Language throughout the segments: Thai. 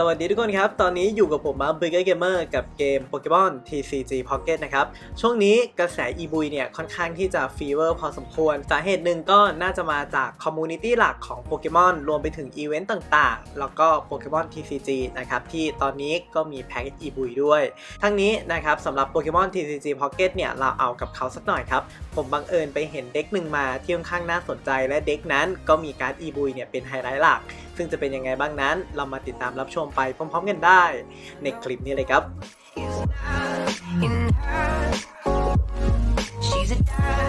สวัสดีทุกคนครับ ตอนนี้อยู่กับผมมาเบเกอร์เกมเมอร์กับเกมโปเกมอน TCG Pocket นะครับ ช่วงนี้กระแสอีบุยเนี่ย ค่อนข้างที่จะฟีเวอร์พอสมควร สาเหตุหนึ่งก็น่าจะมาจากคอมมูนิตี้หลักของโปเกมอนรวมไปถึงอีเวนต์ต่างๆ แล้วก็โปเกมอน TCG นะครับ ที่ตอนนี้ก็มีแพ็กอีบุยด้วย ทั้งนี้นะครับสำหรับโปเกมอน TCG Pocket เนี่ย เราเอากับเขาสักหน่อยครับ ผมบังเอิญไปเห็นเด็กหนึ่งมาที่ค่อนข้างน่าสนใจและเด็กนั้นก็มีการ์ดอีบุยเนี่ยเป็นไฮไลท์หลัก ซึ่งจะเป็นยังไงบ้างนั้น เรามาติดตามรับชมไปพร้อมๆกันได้ ในคลิปนี้เลยครับ She's a dime.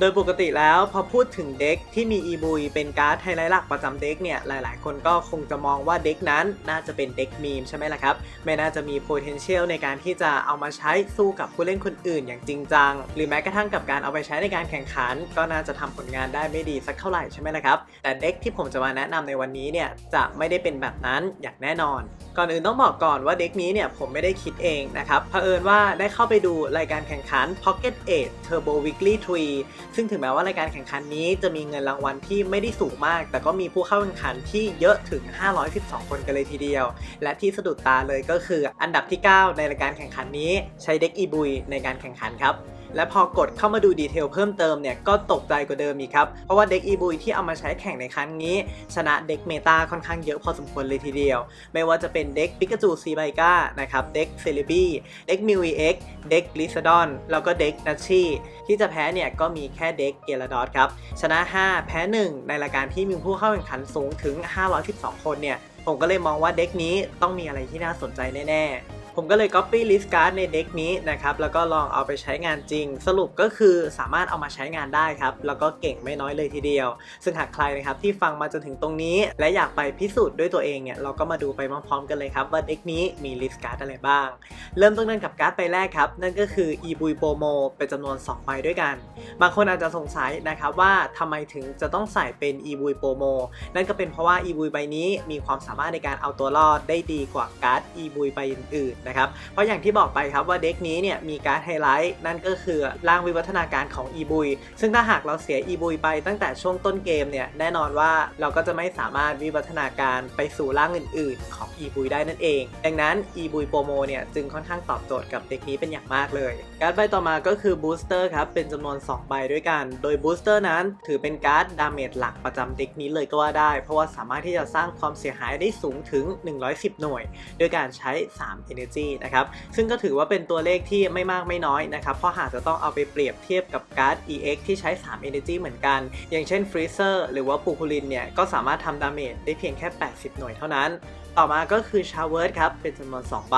โดยปกติแล้วพอพูดถึงเด็กที่มีอีบุยเป็นการ์ดไฮไลท์หลักประจำเด็กเนี่ยหลาย ๆ คนก็คงจะมองว่าเด็กนั้นน่าจะเป็นเด็กมีมใช่ไหมล่ะครับ ไม่น่าจะมี potential ในการที่จะเอามาใช้สู้กับผู้เล่นคนอื่นอย่างจริงจัง หรือแม้กระทั่งกับการเอาไปใช้ในการแข่งขัน ก็น่าจะทำผลงานได้ไม่ดีสักเท่าไหร่ใช่ไหมล่ะครับ แต่เด็กที่ผมจะมาแนะนำในวันนี้เนี่ยจะไม่ได้เป็นแบบนั้นอย่างแน่นอน ก่อนอื่นต้องบอกก่อนว่าเด็กนี้เนี่ยผมไม่ได้คิดเองนะครับเผอิญว่าได้เข้าไปดูรายการแข่งขัน Pocket 8 Turbo Weekly 3ซึ่งถึงแม้ว่ารายการแข่งขันนี้จะมีเงินรางวัลที่ไม่ได้สูงมาก แต่ก็มีผู้เข้าแข่งขันที่เยอะถึง 512 คนกันเลยทีเดียว และที่สะดุดตาเลยก็คืออันดับที่ 9 ในรายการแข่งขันนี้ใช้เด็กอีบุยในการแข่งขันครับและพอกดเข้ามาดูดีเทลเพิ่มเติมเนี่ยก็ตกใจกว่าเดิมอีกครับ เพราะว่าเด็กอีบุยที่เอามาใช้แข่งในครั้งนี้ ชนะเด็กเมตาค่อนข้างเยอะพอสมควรเลยทีเดียว ไม่ว่าจะเป็นเด็กปิกาจูซีไบกานะครับเด็กเซเลบีเด็กมิวเอ็กเด็กลิซาดอนแล้วก็เด็กนัชชีที่จะแพ้เนี่ยก็มีแค่เด็กเกลาดอสครับชนะ 5 แพ้ 1 ในรายการที่มีผู้เข้าแข่งขันสูงถึง 512 คนเนี่ยผมก็เลยมองว่าเด็กนี้ต้องมีอะไรที่น่าสนใจแน่ ๆ ผมก็เลย Copy List Card ในเด็กนี้นะครับ แล้วก็ลองเอาไปใช้งานจริง สรุปก็คือสามารถเอามาใช้งานได้ครับ แล้วก็เก่งไม่น้อยเลยทีเดียว ซึ่งหากใครนะครับที่ฟังมาจนถึงตรงนี้ และอยากไปพิสูจน์ด้วยตัวเองเนี่ยเราก็มาดูไปพร้อมๆกันเลยครับว่าเด็กนี้มี List Card อะไรบ้าง เริ่มต้นกันกับการ์ดใบแรกครับนั่นก็คือ e b u i Promo เป็นจำนวน 2 ใบด้วยกัน บางคนอาจจะสงสัยนะครับว่าทำไมถึงจะต้องใส่เป็น e b u i Promo นั่นก็เป็นเพราะว่า e b u i ใบนี้มีความสามารถในการเอาตัวรอดได้ดีกว่าการ์ด e b u i ใบอื่นๆนะครับ เพราะอย่างที่บอกไปครับว่าเด็กนี้เนี่ยมีการ์ดไฮไลท์นั่นก็คือร่างวิวัฒนาการของ e b u i ซึ่งถ้าหากเราเสีย e b u i ไปตั้งแต่ช่วงต้นเกมเนี่ยแน่นอนว่าเราก็จะไม่สามารถวิวัฒนาการไปสู่ร่างอื่น ๆ ของ e b u i ได้นั่นเอง ดังนั้น e b u i Promo เนี่ยจึงค่อนข้างตอบโจทย์กับเด็กนี้เป็นอย่างมากเลย การ์ดใบต่อมาก็คือ Booster ครับเป็นจำนวน 2 ใบด้วยกัน โดย Booster นั้นถือเป็นการ์ดดาเมจหลักประจำเด็กนี้เลยก็ว่าได้ เพราะว่าสามารถที่จะสร้างความเสียหายได้สูงถึง 110 หน่วยด้วยการใช้ 3 Energy นะครับ ซึ่งก็ถือว่าเป็นตัวเลขที่ไม่มากไม่น้อยนะครับ เพราะหากจะต้องเอาไปเปรียบเทียบกับการ์ด EX ที่ใช้ 3 Energy เหมือนกัน อย่างเช่น Freezer หรือว่าปูคูลินเนี่ย ก็สามารถทำดาเมจได้เพียงแค่ 80 หน่วยเท่านั้น ต่อมาก็คือชาเวิร์ดครับ เป็นจำนวน 2 ใบ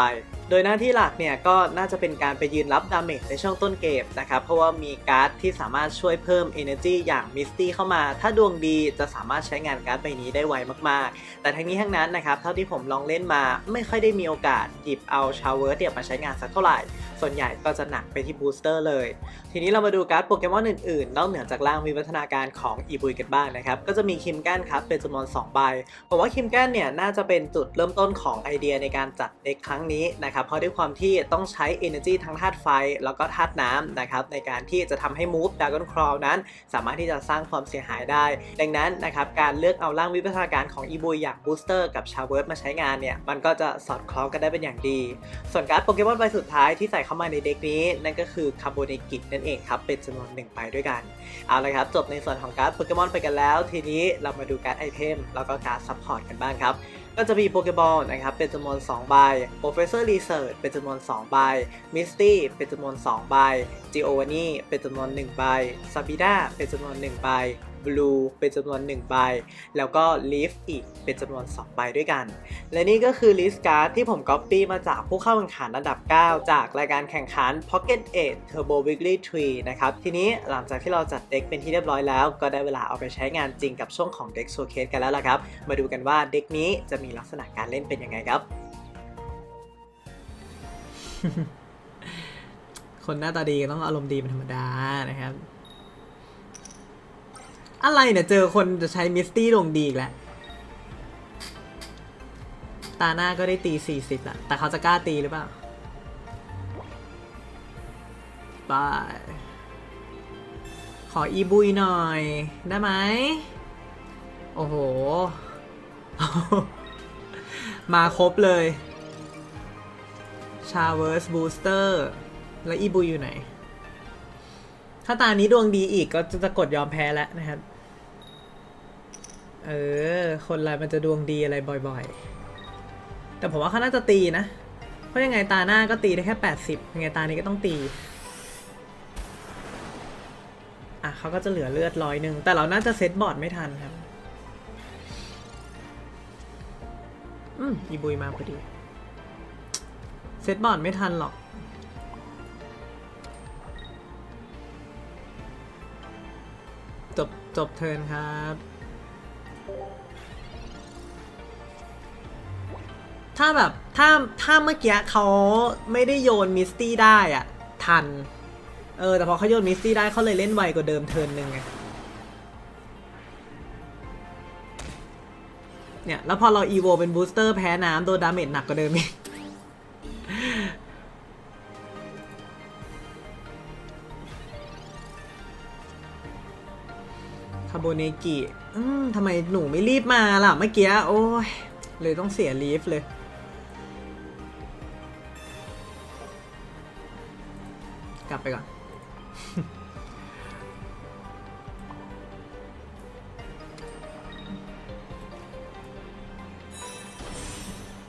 โดยหน้าที่หลักเนี่ยก็น่าจะเป็นการไปยืนรับดาเมจในช่วงต้นเกมนะครับเพราะว่ามีการ์ดที่สามารถช่วยเพิ่ม Energy อย่างมิสตี้เข้ามา ถ้าดวงดีจะสามารถใช้งานการ์ดใบนี้ได้ไวมากๆ แต่ทั้งนี้ทั้งนั้นนะครับเท่าที่ผมลองเล่นมาไม่ค่อยได้มีโอกาสหยิบเอาชาวเวิร์ดเนี่ยมาใช้งานสักเท่าไหร่ ส่วนใหญ่ก็จะหนักไปที่บูสเตอร์เลย ทีนี้เรามาดูการ์ดโปเกมอนอื่นๆนอกเหนือจากร่างวิวัฒนาการของอีบุยกันบ้างนะครับก็จะมีคิมแกนครับเป็นจำนวน2ใบผมว่าคิมแกนเนี่ยน่าจะเป็นจุดเริ่มต้นของไอเดียในการจัดเด็กครั้งนี้นะครับเพราะด้วยความที่ต้องใช้ Energy ทั้งธาตุไฟ แล้วก็ธาตุน้ำนะครับในการที่จะทำให้ Move Dragon Claw นั้น สามารถที่จะสร้างความเสียหายได้ ดังนั้นนะครับการเลือกเอาร่างวิวัฒนาการของอีบุยอย่างบูสเตอร์กับชาเวิร์ดมาใช้งานเนี่ยมันก็จะสอดคล้องกันได้เป็นอย่างดี ส่วนการ์ดโปเกมอนใบสุดท้ายที่ใส่เข้ามาในเด็กนี้นั่นก็คือคาร์โบเนกินั่นเองครับเป็นจำนวนหนึ่งใบด้วยกันเอาละครับจบในส่วนของการ์ดโปเกมอนไปกันแล้ว ทีนี้เรามาดูการ์ดไอเทมแล้วก็การ์ดซัพพอร์ตกันบ้างครับ ก็จะมีโปเกบอลนะครับเป็นจำนวน2ใบ Professor Research เป็นจำนวน2ใบ Misty เป็นจำนวน2ใบ Giovanni เป็นจำนวน1ใบ Sabina เป็นจำนวน1ใบ Blue เป็นจำนวน 1 ใบ แล้วก็ Leaf อีกเป็นจำนวน 2 ใบด้วยกัน และนี่ก็คือลิสต์การ์ดที่ผมก๊อปปี้มาจากผู้เข้าแข่งขันอันดับ 9 จากรายการแข่งขัน Pocket 8 Turbo Weekly Tree นะครับ ทีนี้หลังจากที่เราจัดเด็กเป็นที่เรียบร้อยแล้ว ก็ได้เวลาเอาไปใช้งานจริงกับช่วงของเด็กโชว์เคสกันแล้วล่ะครับ มาดูกันว่าเด็กนี้จะมีลักษณะการเล่นเป็นยังไงครับคนหน้าตาดีก็ต้องอารมณ์ดีเป็นธรรมดานะครับ อะไรเนี่ย เจอคนจะใช้มิสตี้ดวงดีอีกแล้ว ตาหน้าก็ได้ตี 40ละแต่เขาจะกล้าตีหรือเปล่าบายขออีบุยหน่อย ได้ไหม โอ้โห มาครบเลย ชาเว r ร์สบูสเตอร์ แล้วอีบุยอยู่ไหน ถ้าตานี้ดวงดีอีกก็จะกดยอมแพ้แล้วนะครับ เออ คนอะไรมันจะดวงดีอะไรบ่อยๆ แต่ผมว่าเขาน่าจะตีนะ เพราะยังไงตาหน้าก็ตีได้แค่ 80 ยังไงตานี้ก็ต้องตี อะเขาก็จะเหลือเลือดร้อยหนึ่ง แต่เราน่าจะเซตบอร์ดไม่ทันครับ อืมอีบุยมาพอดี เซตบอร์ดไม่ทันหรอกจบจบเทินครับ ถ้าแบบถ้าถ้าเมื่อกี้เขาไม่ได้โยนมิสตี้ได้อะทัน เออ แต่พอเขาโยนมิสตี้ได้เขาเลยเล่นไวกว่าเดิมเทิร์นหนึ่งไงเนี่ย แล้วพอเราอีโวเป็นบูสเตอร์แพ้น้ำโดนดาเมจหนักกว่าเดิมอีก โบเนกิอืมทำไมหนูไม่รีบมาล่ะเมื่อกี้ โอ้ย เลยต้องเสียลีฟเลย กลับไปก่อน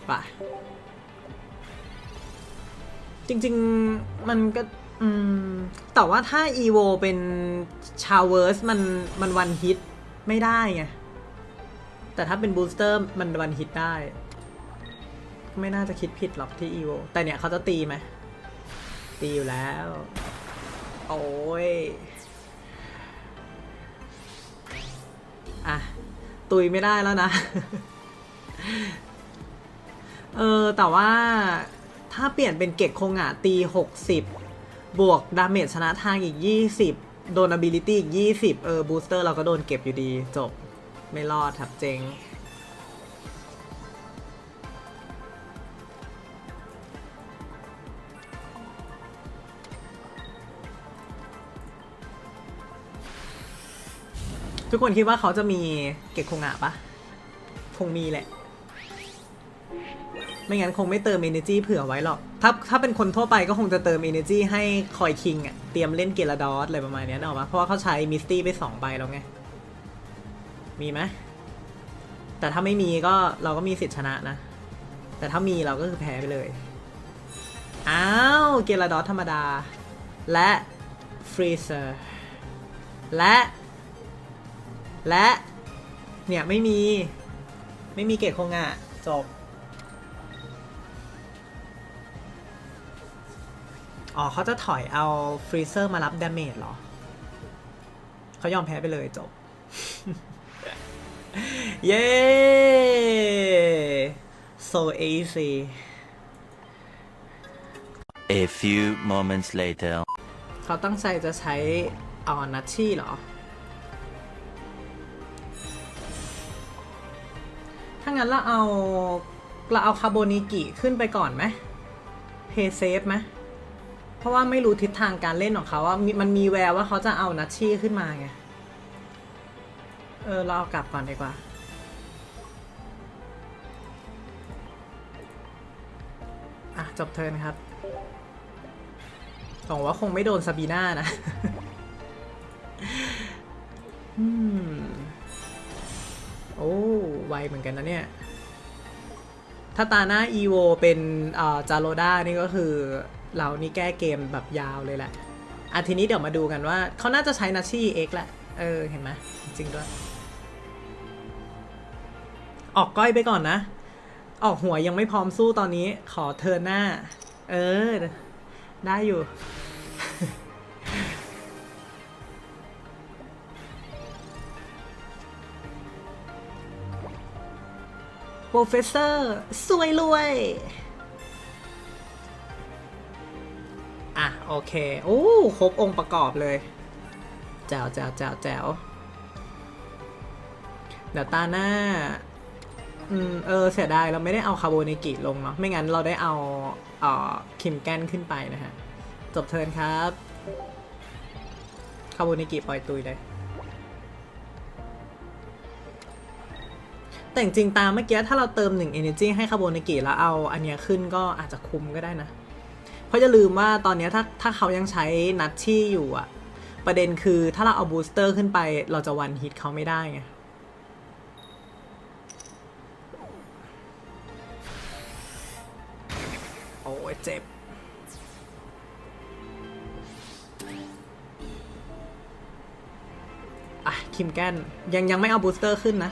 ไป จริง ๆ มันก็ อืม แต่ว่าถ้า EVO เป็นชาวเว r ร์สมันมันวันฮิตไม่ได้ไง แต่ถ้าเป็นบูสเตอร์มันวันฮิตได้ ไม่น่าจะคิดผิดหรอกที่ EVO แต่เนี่ยเขาจะตีไหม ตีอยู่แล้ว โอ้ย อะ ตุยไม่ได้แล้วนะ เออ แต่ว่าถ้าเปลี่ยนเป็นเก็กคงอะตี60บ บวกดาเมจชนะทางอีก 20 โดน ability อีก 20 เออ บูสเตอร์เราก็โดนเก็บอยู่ดี จบ ไม่รอดครับเจ๊งทุกคนคิดว่าเขาจะมีเก็กคงอะปะคงมีแหละ ไม่งั้นคงไม่เติม energy เผื่อไว้หรอก ถ้าถ้าเป็นคนทั่วไปก็คงจะเติม energy ให้คอยคิงอะเตรียมเล่นเกลาดอสอะไรประมาณเนี้ยนึกออกปะเพราะว่าเขาใช้มิสตี้ไปสองใบแล้วไง มีไหมแต่ถ้าไม่มีก็เราก็มีสิทธิชนะนะ แต่ถ้ามีเราก็คือแพ้ไปเลย อ้าว เกลาดอสธรรมดา และฟรีเซอร์และ และ เนี่ย ไม่มี ไม่มีเกตคงอะจบ อ๋อเขาจะถอยเอาฟรีเซอร์มารับดาเมจเหรอ เขายอมแพ้ไปเลยจบ เย้ so easy A few moments later. เขาตั้งใจจะใช้อ๋อนัชชี่เหรอ ถ้างั้นเราเอา เราเอาคาโบนิกิขึ้นไปก่อนไหมเพย์เซฟไหม เพราะว่าไม่รู้ทิศทางการเล่นของเขาว่ามันมีแววว่าเขาจะเอานัชชี่ขึ้นมาไง เออเราเอากลับก่อนดีกว่าอะจบเทิร์นครับหวังว่าคงไม่โดนซาบีน่านะอืมโอ้ไวเหมือนกันนะเนี่ย ถ้าตาหน้าอีโวเป็นจาโรด้านี่ก็คือ เรานี่แก้เกมแบบยาวเลยแหละอะทีนี้เดี๋ยวมาดูกันว่า เขาน่าจะใช้นาชี่เอ็กแหละเอเออ เห็นไหมจริงด้วย ออกก้อยไปก่อนนะ ออกหัวยังไม่พร้อมสู้ตอนนี้ ขอเทินหน้า เออ ได้อยู่ โปรเฟสเซอร์ สวยรวย โอเค โอ้ครบองค์ประกอบเลยแจ๋วแจ๋วแจ๋วแจ๋วเดี๋ยวตาหน้า อืม เออ เสียดายเราไม่ได้เอาคาโบเนกิลงเนาะ ไม่งั้นเราได้เอาเอ่อคิมแกนขึ้นไปนะฮะ จบเทิร์นครับ คาโบเนกิปล่อยตุยเลย แต่จริงๆตามเมื่อกี้ถ้าเราเติมหนึ่ง energy ให้คาโบเนกิแล้วเอาอันเนี้ยขึ้นก็อาจจะคุ้มก็ได้นะ เพราะอย่าลืมว่าตอนนี้ถ้าถ้าเขายังใช้นัทชี่อยู่อะประเด็นคือถ้าเราเอาบูสเตอร์ขึ้นไป เราจะวันฮิตเขาไม่ได้ไงโอ้ยเจ็บอะคิมแกนยังยังไม่เอาบูสเตอร์ขึ้นนะ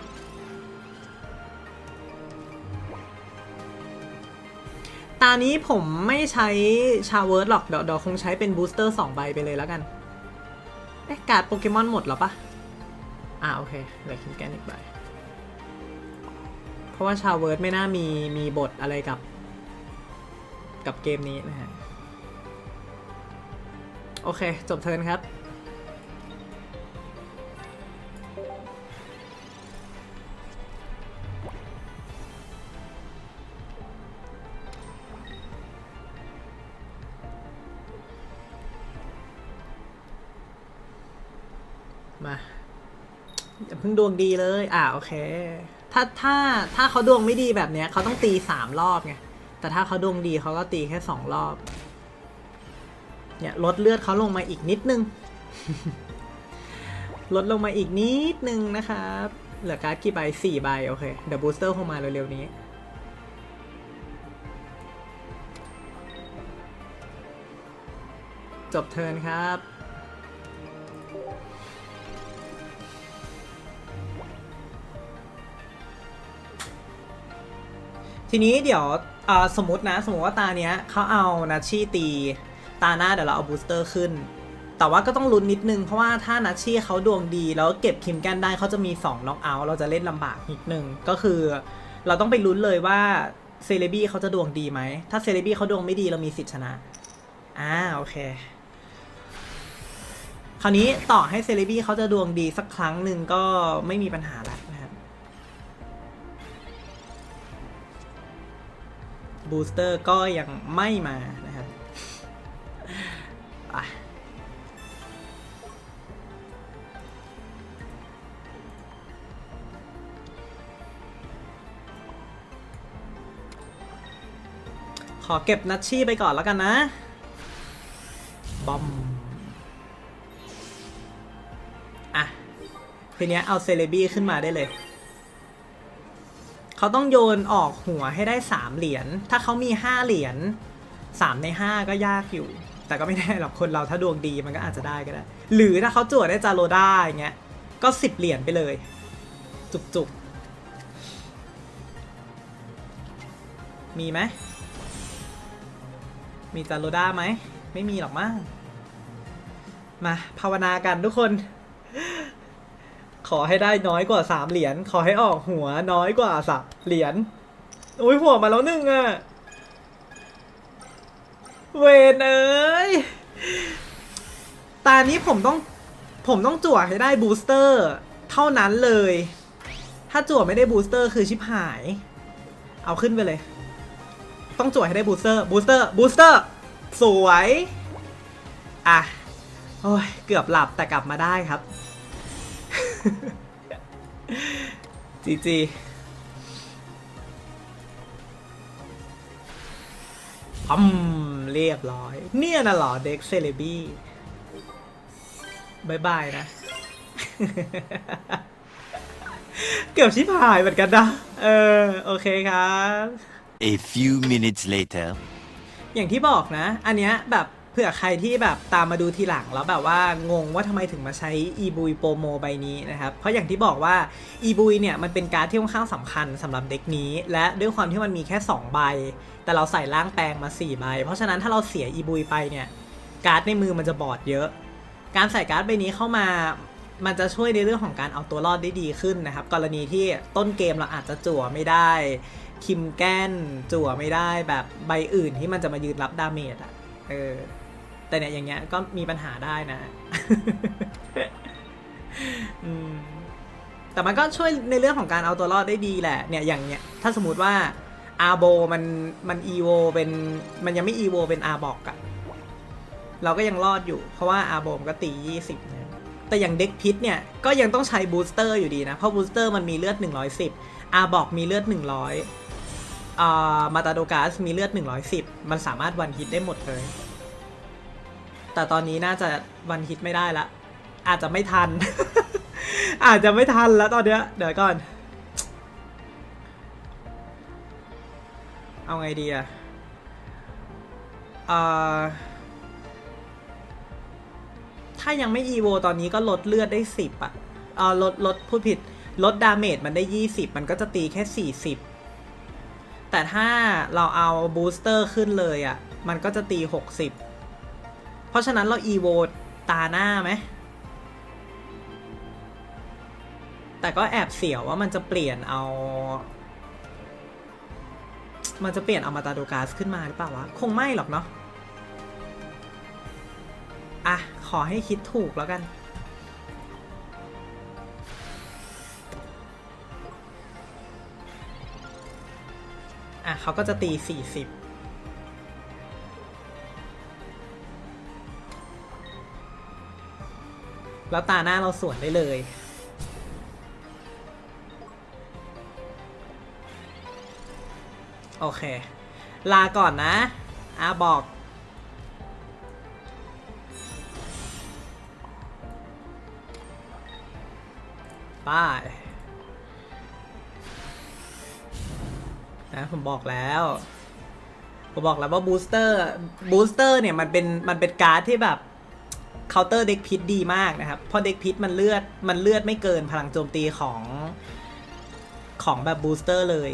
ตานี้ผมไม่ใช้ชาเวิร์ดหรอก เดี๋ยวเดี๋ยวคงใช้เป็นบูสเตอร์สองใบไปเลยแล้วกันเอ๊ะการ์ดโปเกมอนหมดแล้วปะอ่าโอเคเหลือคิมแกนอีกใบเพราะว่าชาเวิร์ดไม่น่ามีมีบทอะไรกับ กับเกมนี้นะฮะ โอเค จบเทิร์นครับ ดวงดีเลย อ่าโอเค ถ้าถ้าถ้าเขาดวงไม่ดีแบบเนี้ยเขาต้องตีสามรอบไง แต่ถ้าเขาดวงดีเขาก็ตีแค่สองรอบ เนี่ยลดเลือดเขาลงมาอีกนิดนึง ลดลงมาอีกนิดนึงนะครับ เหลือการ์ดกี่ใบสี่ใบโอเค เดี๋ยวบูสเตอร์คงมาเร็วๆนี้จบเทิร์นครับ ทีนี้เดี๋ยวสมมตินะ สมมติว่าตาเนี้ยเขาเอานาชี่ตี ตาหน้าเดี๋ยวเราเอาบูสเตอร์ขึ้น แต่ว่าก็ต้องลุ้นนิดนึง เพราะว่าถ้านาชี่เขาดวงดี แล้วเก็บคิมแกนได้เขาจะมี2น็อกเอาท์เราจะเล่นลำบากนิดนึง ก็คือเราต้องไปลุ้นเลยว่าเซเลบี้เขาจะดวงดีไหม ถ้าเซเลบี้เขาดวงไม่ดีเรามีสิทธิ์ชนะ อ่าโอเค คราวนี้ต่อให้เซเลบี้เขาจะดวงดีสักครั้งหนึ่งก็ไม่มีปัญหา บูสเตอร์ก็ยังไม่มานะครับขอเก็บนัชชี่ไปก่อนแล้วกันนะบอมอะทีเนี้ยเอาเซเลบี้ขึ้นมาได้เลย เขาต้องโยนออกหัวให้ได้สามเหรียญ ถ้าเขามีห้าเหรียญสามในห้าก็ยากอยู่ แต่ก็ไม่แน่หรอกคนเราถ้าดวงดีมันก็อาจจะได้ก็ได้ หรือถ้าเขาจวดได้จาโรด้าอย่างเงี้ย ก็สิบเหรียญไปเลยจุกจุกๆ มีไหม มีจาโรด้าไหม ไม่มีหรอกมั้ง มาภาวนากันทุกคน ขอให้ได้น้อยกว่าสามเหรียญขอให้ออกหัวน้อยกว่าสับเหรียญอุ้ยหัวมาแล้วหนึ่งอะเวนเอ้ยตานี้ผมต้องผมต้องจั่วให้ได้บูสเตอร์ เท่านั้นเลย ถ้าจั่วไม่ได้บูสเตอร์คือชิบหาย เอาขึ้นไปเลย ต้องจั่วให้ได้บูสเตอร์บูสเตอร์บูสเตอร์สวย อะ โอ้ย เกือบหลับแต่กลับมาได้ครับ จีจีอืมเรียบร้อย เนี่ยนะเหรอเด็กเซเลบี้บายบายนะ เกือบชิบหายเหมือนกันนะ เออ โอเคครับ A few minutes later. อย่างที่บอกนะ อันเนี้ยแบบเผื่อใครที่แบบตามมาดูทีหลังแล้วแบบว่างงว่าทำไมถึงมาใช้อีบุยโปรโมใบนี้นะครับ เพราะอย่างที่บอกว่าอีบุยเนี่ยมันเป็นการ์ดที่ค่อนข้างสำคัญสำหรับเด็กนี้ และด้วยความที่มันมีแค่ 2 ใบ แต่เราใส่ล่างแปลงมา 4 ใบ เพราะฉะนั้นถ้าเราเสียอีบุยไปเนี่ยการ์ดในมือมันจะบอดเยอะ การใส่การ์ดใบนี้เข้ามามันจะช่วยในเรื่องของการเอาตัวรอดได้ดีขึ้นนะครับ กรณีที่ต้นเกมเราอาจจะจั่วไม่ได้ คิมแกนจั่วไม่ได้แบบใบอื่นที่มันจะมายืนรับดาเมจอะเออ แต่เนี่ยอย่างเงี้ยก็มีปัญหาได้นะอืมแต่มันก็ช่วยในเรื่องของการเอาตัวรอดได้ดีแหละ เนี่ยอย่างเนี้ยถ้าสมมติว่าอาโบมันมันอีโวเป็นมันยังไม่อีโวเป็นอาบอกอะเราก็ยังรอดอยู่ เพราะว่าอาโบมนก็ตี 20นะแต่อย่างเด็กพิษเนี่ย ก็ยังต้องใช้บูสเตอร์อยู่ดีนะ เพราะบูสเตอร์มันมีเลือด 110 อาบอกมีเลือด 100อ่ามาตาโดกาสมีเลือด 110 มันสามารถวันฮิตได้หมดเลย แต่ตอนนี้น่าจะวันฮิตไม่ได้ละ อาจจะไม่ทัน อาจจะไม่ทันแล้วตอนเนี้ยเดี๋ยวก่อน เอาไงดีอะอ่าถ้ายังไม่อีโวตอนนี้ก็ลดเลือดได้สิบอะเอาลดลดพูดผิด ลดดาเมจมันได้ยี่สิบมันก็จะตีแค่สี่สิบแต่ถ้าเราเอาบูสเตอร์ขึ้นเลยอะมันก็จะตีหกสิบ เพราะฉะนั้นเราอีโวตาหน้าไหม แต่ก็แอบเสียวว่ามันจะเปลี่ยนเอา มันจะเปลี่ยนเอามาตาโดกาสขึ้นมาหรือเปล่าวะ คงไม่หรอกเนาะ อะ ขอให้คิดถูกแล้วกันอะเขาก็จะตี 40 แล้วตาหน้าเราสวนได้เลย โอเค ลาก่อนนะ อาบอกป้าย นะ ผมบอกแล้วผมบอกแล้วว่าบูสเตอร์บูสเตอร์เนี่ย มันเป็นมันเป็นการ์ดที่แบบ เคาน์เตอร์เด็กพิษดีมากนะครับเพราะเด็กพิษมันเลือดมันเลือดไม่เกินพลังโจมตีของของแบบบูสเตอร์เลย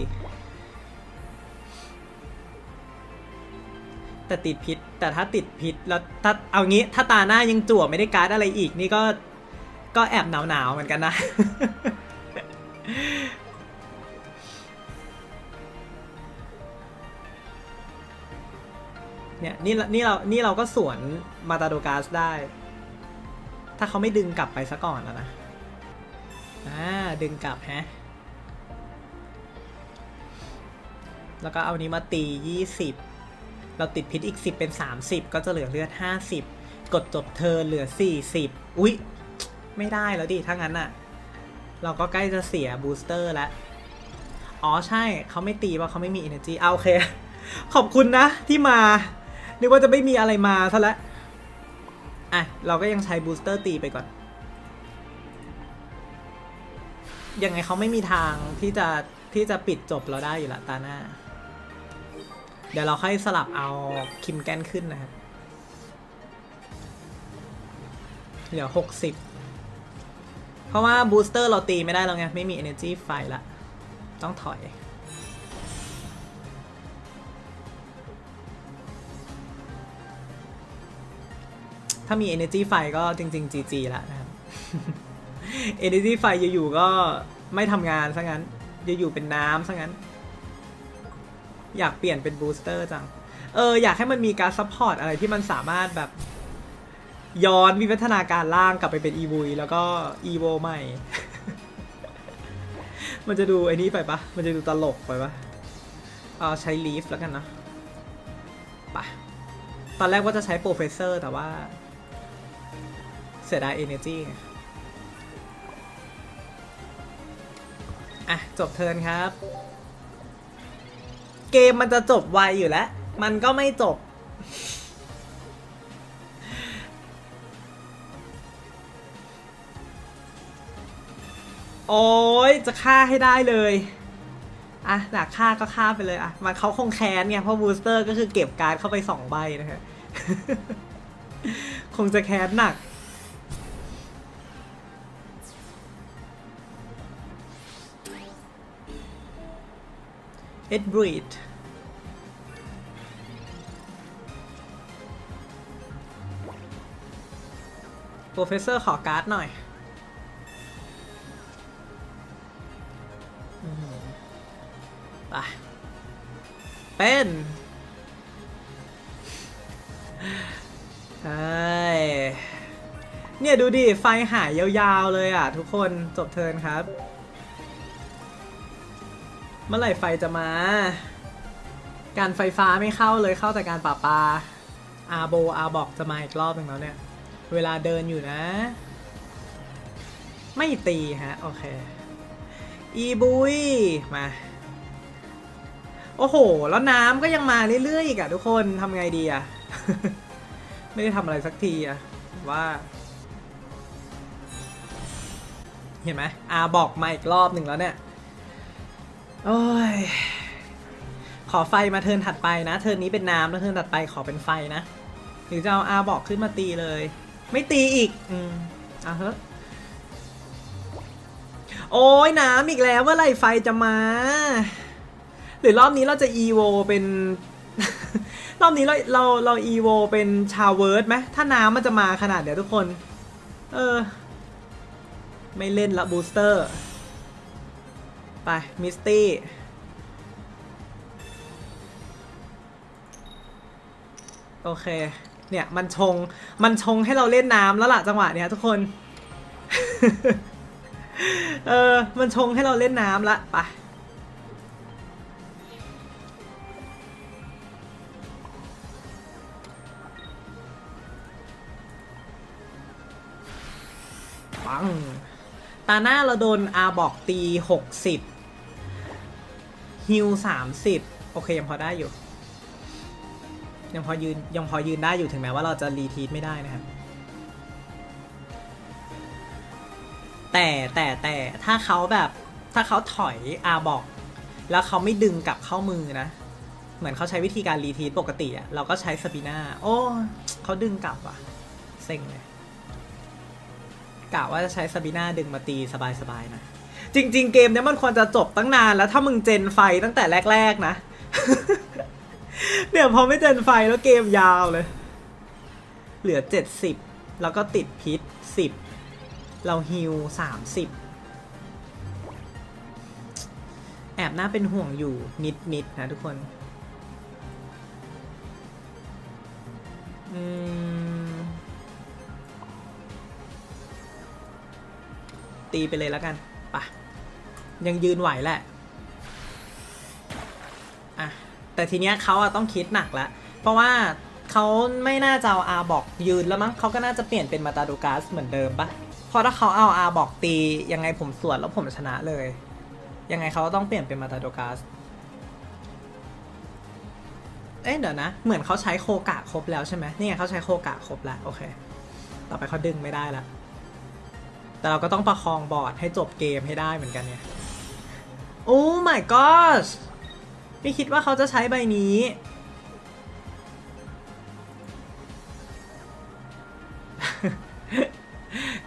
แต่ติดพิษแต่ถ้าติดพิษแล้วถ้าเอางี้ถ้าตาหน้ายังจั่วไม่ได้การ์ดอะไรอีกนี่ก็ก็แอบหนาวหนาวๆเหมือนกันนะเนี่ยนี่นี่เรานี่เราก็สวนมาตาโดกาสได้ ถ้าเขาไม่ดึงกลับไปซะก่อนแล้วนะอ่าดึงกลับฮะแล้วก็เอานี้มาตี 20 เราติดพิษอีก 10 เป็น 30 ก็จะเหลือเลือด 50 กดจบเธอเหลือ 40 อุ๊ย ไม่ได้แล้วดิถ้างั้นอะเราก็ใกล้จะเสียบูสเตอร์แล้ว อ๋อใช่เขาไม่ตีเพราะเขาไม่มี energy เอาโอเค ขอบคุณนะที่มา นึกว่าจะไม่มีอะไรมาซะแล้ว อะ เราก็ยังใช้บูสเตอร์ตีไปก่อน ยังไงเขาไม่มีทางที่จะที่จะปิดจบเราได้อยู่ละตาหน้า เดี๋ยวเราค่อยสลับเอาคิมแกนขึ้นนะครับ เหลือหกสิบเพราะว่าบูสเตอร์เราตีไม่ได้แล้วไง ไม่มี energy ไฟละ ต้องถอย ถ้ามี energy ไฟก็จริง ๆ GG ล้วนะครับ energy ไฟอยู่ๆก็ไม่ทำงานซะงั้นอยู่ๆเป็นน้ำซะงั้น อยากเปลี่ยนเป็นบูสเตอร์จัง เออ อยากให้มันมีการซัพพอร์ตอะไรที่มันสามารถแบบ ย้อนวิวัฒนาการล่างกลับไปเป็นอีวุยแล้วก็อีโวใหม่ มันจะดูไอ้นี้ไปปะมันจะดูตลกไปปะเอาใช้ลีฟแล้วกันนะไปะตอนแรกว่าจะใช้โปรเฟสเซอร์แต่ว่า เสียดาย energy ไงอะ จบเทิร์นครับ เกมมันจะจบไวอยู่แล้ว มันก็ไม่จบ โอ้ยจะฆ่าให้ได้เลย อะอยากฆ่าก็ฆ่าไปเลยอะ มันเขาคงแค้นไงเพราะบูสเตอร์ก็คือเก็บการ์ดเข้าไปสองใบนะฮะ คงจะแคสหนัก เอ็ดบรีดโปรเฟสเซอร์ขอการ์ดหน่อยอไปเป็นใช่เนี่ยดูดิ ไฟหายยาวๆเลยอะ ทุกคนจบเทิร์นครับ เมื่อไหร่ไฟจะมา การไฟฟ้าไม่เข้าเลยเข้าแต่การป่าปาอาโบอาบอกจะมาอีกรอบหนึ่งแล้วเนี่ย เวลาเดินอยู่นะ ไม่ตีฮะ โอเค อีบุยมา โอ้โห แล้วน้ำก็ยังมาเรื่อยๆอีกอะทุกคนทำไงดีอะไม่ได้ทำอะไรสักทีอะว่า เห็นไหมอาบอกมาอีกรอบหนึ่งแล้วเนี่ย โอ้ย ขอไฟมาเทินถัดไปนะ เทินนี้เป็นน้ำแล้วเทินถัดไปขอเป็นไฟนะ หรือจะเอาอาบอกขึ้นมาตีเลย ไม่ตีอีก อืมเอาเถอะโอ้ยน้ำอีกแล้วเมื่อไรไฟจะมา หรือรอบนี้เราจะ EVO เป็น รอบนี้เราเราเรา EVO เป็นชาวเวิร์ดไหมถ้าน้ำมันจะมาขนาดเดี๋ยวทุกคน เออ ไม่เล่นละบูสเตอร์ ไป มิสตี้ โอเค เนี่ย มันชง มันชงให้เราเล่นน้ำแล้วล่ะจังหวะเนี้ยทุกคน เออ มันชงให้เราเล่นน้ำละไปปังตาหน้าเราโดนอาบอกตีหกสิบ ฮิวสามสิบโอเคยังพอได้อยู่ ยังพอยืนยังพอยืนได้อยู่ถึงแม้ว่าเราจะรีทีทไม่ได้นะครับ แต่แต่แต่ถ้าเขาแบบถ้าเขาถอยอาบอก แล้วเขาไม่ดึงกลับเข้ามือนะ เหมือนเขาใช้วิธีการรีทีทปกติอะเราก็ใช้สปิน่าโอ้เขาดึงกลับว่ะเซ็งเลยกะว่าจะใช้ซาบิน่าดึงมาตีสบายๆนะ จริง ๆ เกมเนี้ยมันควรจะจบตั้งนานแล้วถ้ามึงเจนไฟตั้งแต่แรก ๆ นะ เนี่ยพอไม่เจนไฟแล้วเกมยาวเลย เหลือ 70 แล้วก็ติดพิษ 10 เราฮิว 30 แอบน่าเป็นห่วงอยู่นิด ๆ นะทุกคนตีไปเลยแล้วกัน ยังยืนไหวแหละอะแต่ทีเนี้ยเขาอะต้องคิดหนักแล้วเพราะว่าเขาไม่น่าจะเอาอาบอกยืนแล้วมั้งเขาก็น่าจะเปลี่ยนเป็นมาตาดูกาสเหมือนเดิมปะเพราะถ้าเขาเอาอาบอกตียังไงผมสวนแล้วผมชนะเลย ยังไงเขาก็ต้องเปลี่ยนเป็นมาตาดูกาสเอ๊ะเดี๋ยวนะ เหมือนเขาใช้โคกะครบแล้วใช่ไหมนี่ไงเขาใช้โคกะครบแล้วโอเค ต่อไปเขาดึงไม่ได้ละแต่เราก็ต้องประคองบอร์ดให้จบเกมให้ได้เหมือนกันเนี่ย โอ้ my gosh ไม่คิดว่าเขาจะใช้ใบนี้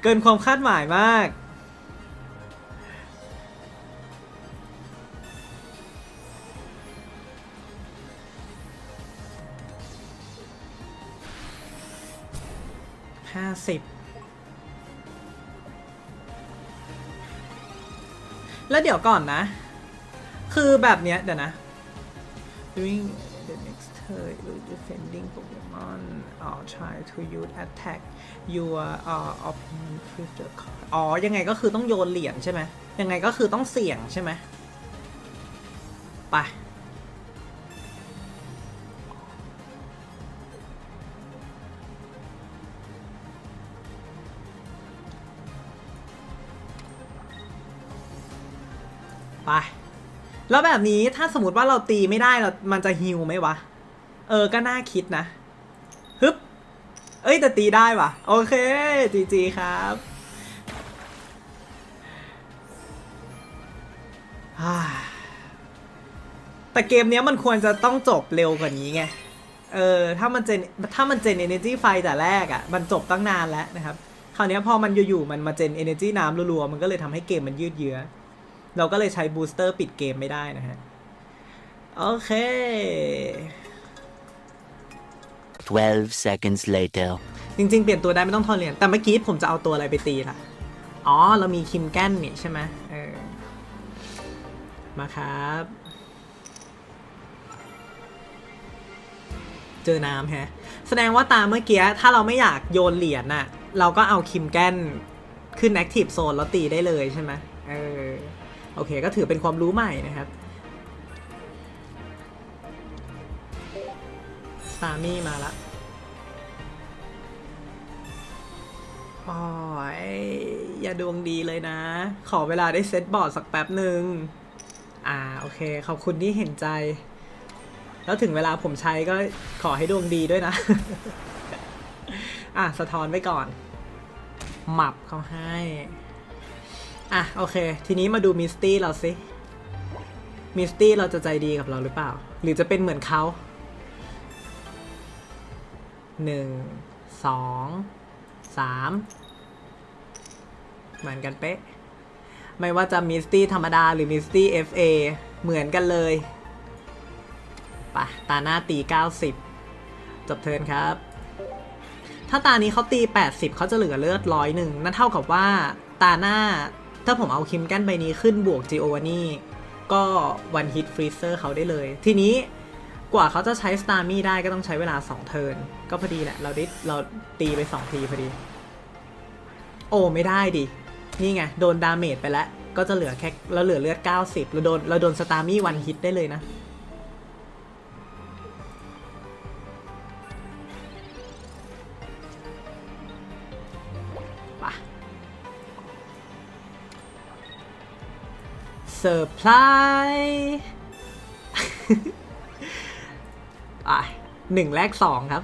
เกินความคาดหมายมาก ห้าสิบแล้วเดี๋ยวก่อนนะ คือแบบเนี้ยเดี๋ยวนะ during the next turn you defending Pokemon or try to use attack your uh, opponent with the card อ๋อ ยังไงก็คือต้องโยนเหรียญใช่ไหม ยังไงก็คือต้องเสี่ยงใช่ไหม ไปไป แล้วแบบนี้ถ้าสมมติว่าเราตีไม่ได้เรามันจะฮิวไหมวะ เออก็น่าคิดนะฮึบเอ้ยแต่ตีได้วะโอเคจีจีครับแต่เกมนี้มันควรจะต้องจบเร็วกว่านี้ไง เออ ถ้ามันเจน ถ้ามันเจน energy ไฟแต่แรกอะ่ะ มันจบตั้งนานแล้วนะครับ คราวนี้พอมันอยู่ๆมันมาเจน energy น้ำรัวๆ มันก็เลยทำให้เกมมันยืดเยื้อ เราก็เลยใช้บูสเตอร์ปิดเกมไม่ได้นะฮะ โอเค 12 seconds later. จริง ๆ เปลี่ยนตัวได้ไม่ต้องทอนเหรียญแต่เมื่อกี้ผมจะเอาตัวอะไรไปตีล่ะ อ๋อ เรามีคิมแกนนี่ใช่ไหมเออ มาครับ เจอน้ำแฮะ แสดงว่าตามเมื่อกี้ถ้าเราไม่อยากโยนเหรียญน่ะ เราก็เอาคิมแกนขึ้น Active Zone แล้วตีได้เลยใช่ไหมเออ โอเค ก็ถือเป็นความรู้ใหม่นะครับซามี่มาละโอ้ยอย่าดวงดีเลยนะ ขอเวลาได้เซตบอร์ดสักแป๊บหนึ่งอ่า โอเค ขอบคุณที่เห็นใจ แล้วถึงเวลาผมใช้ก็ขอให้ดวงดีด้วยนะ อะ สะท้อนไว้ก่อนหมับเขาให้ อะโอเค ทีนี้มาดูมิสตี้เราสิมิสตี้เราจะใจดีกับเราหรือเปล่า หรือจะเป็นเหมือนเขาหนึ่งสองสามเหมือนกันเป๊ะ ไม่ว่าจะมิสตี้ธรรมดาหรือมิสตี้ FA เหมือนกันเลยปะตาหน้าตี 90 จบเทินครับ ถ้าตานี้เขาตี 80 เขาจะเหลือเลือดร้อยหนึ่งนั่นเท่ากับว่าตาหน้า ถ้าผมเอาคิมแกนใบนี้ขึ้นบวกจิโอวานี่ก็วันฮิตฟรีเซอร์เขาได้เลย ทีนี้กว่าเขาจะใช้สตาร์มี่ได้ก็ต้องใช้เวลา 2 เทิร์น ก็พอดีแหละ เราได้เราตีไป 2 ทีพอดี โอ้ไม่ได้ดิ นี่ไง โดนดาเมจไปแล้ว ก็จะเหลือแค่เราเหลือเลือด 90 เราโดนเราโดนสตาร์มี่วันฮิตได้เลยนะ เซอร์ไพรส์อะหนึ่งแรกสองครับ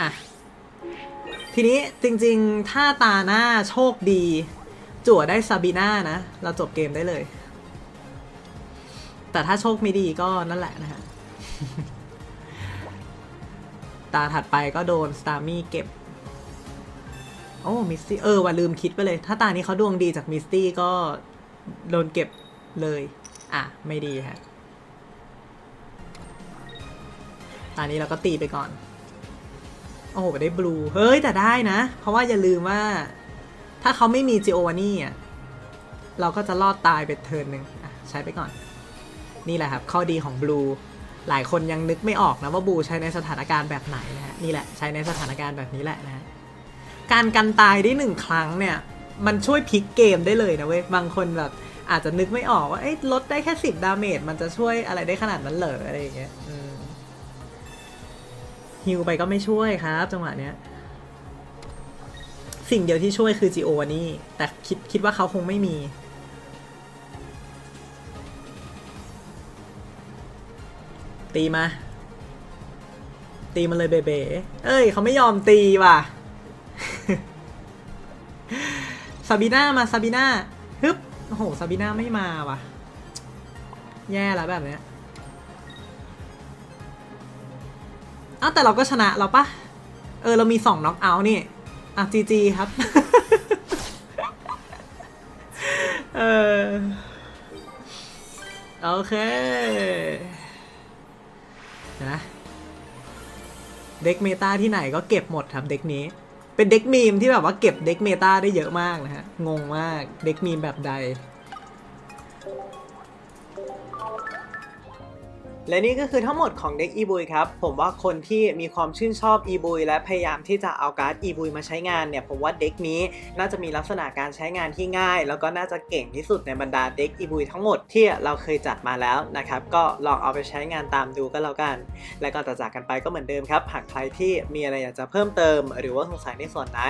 อะ ทีนี้จริงๆ ถ้าตาหน้าโชคดี จั่วได้ซาบีน่านะ เราจบเกมได้เลย แต่ถ้าโชคไม่ดีก็นั่นแหละนะฮะ ตาถัดไปก็โดนสตาร์มี่เก็บ โอ้มิสตี้เออว่าลืมคิดไปเลย ถ้าตานี้เขาดวงดีจากมิสตี้ก็โดนเก็บเลย อะ ไม่ดีฮะตานี้เราก็ตีไปก่อน โอ้โหได้บลู เฮ้ย แต่ได้นะ เพราะว่าอย่าลืมว่า ถ้าเขาไม่มีจิโอวานี่อะ เราก็จะรอดตายไปเทิร์นหนึ่งใช้ไปก่อน นี่แหละครับ ข้อดีของบลู หลายคนยังนึกไม่ออกนะว่าบลูใช้ในสถานการณ์แบบไหนนะฮะ นี่แหละ ใช้ในสถานการณ์แบบนี้แหละนะฮะ การกันตายได้หนึ่งครั้งเนี่ย มันช่วยพลิกเกมได้เลยนะเว้ย บางคนแบบอาจจะนึกไม่ออกว่าเอ้ยลดได้แค่สิบดาเมจมันจะช่วยอะไรได้ขนาดนั้นเหรออะไรอย่างเงี้ยฮิวไปก็ไม่ช่วยครับ จังหวะเนี้ย สิ่งเดียวที่ช่วยคือจีโอนี่แต่คิดคิดว่าเขาคงไม่มีตีมา ตีมันเลยเบเบเอ้ย เขาไม่ยอมตีว่ะ ซาบีน่ามาซาบีน่าฮึบโอ้โหซาบีน่าไม่มาว่ะ แย่แล้วแบบเนี้ยอ้าวแต่เราก็ชนะเราปะเออ เรามีสองน็อกเอาท์นี่ อะจีจีครับ เออ โอเคเนะเด็กเมตาที่ไหนก็เก็บหมดครับเด็กนี้ เป็นเด็กมีมที่แบบว่าเก็บเด็กเมตาได้เยอะมากนะฮะ งงมาก เด็กมีมแบบใด และนี่ก็คือทั้งหมดของเด็กอีบุยครับ ผมว่าคนที่มีความชื่นชอบอีบุยและพยายามที่จะเอาการ์ดอีบุยมาใช้งานเนี่ย ผมว่าเด็กนี้น่าจะมีลักษณะการใช้งานที่ง่าย แล้วก็น่าจะเก่งที่สุดในบรรดาเด็กอีบุยทั้งหมดที่เราเคยจัดมาแล้วนะครับ ก็ลองเอาไปใช้งานตามดูก็แล้วกัน และก่อนจะจากกันไปก็เหมือนเดิมครับ หากใครที่มีอะไรอยากจะเพิ่มเติม หรือว่าสงสัยในส่วนไหน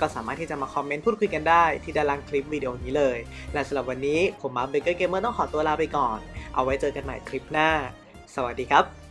ก็สามารถที่จะมาคอมเมนต์พูดคุยกันได้ที่ด้านล่างคลิปวิดีโอนี้เลย และสำหรับวันนี้ผมมาเบเกอร์เกมเมอร์ต้องขอตัวลาไปก่อน เอาไว้เจอกันใหม่คลิปหน้า สวัสดีครับ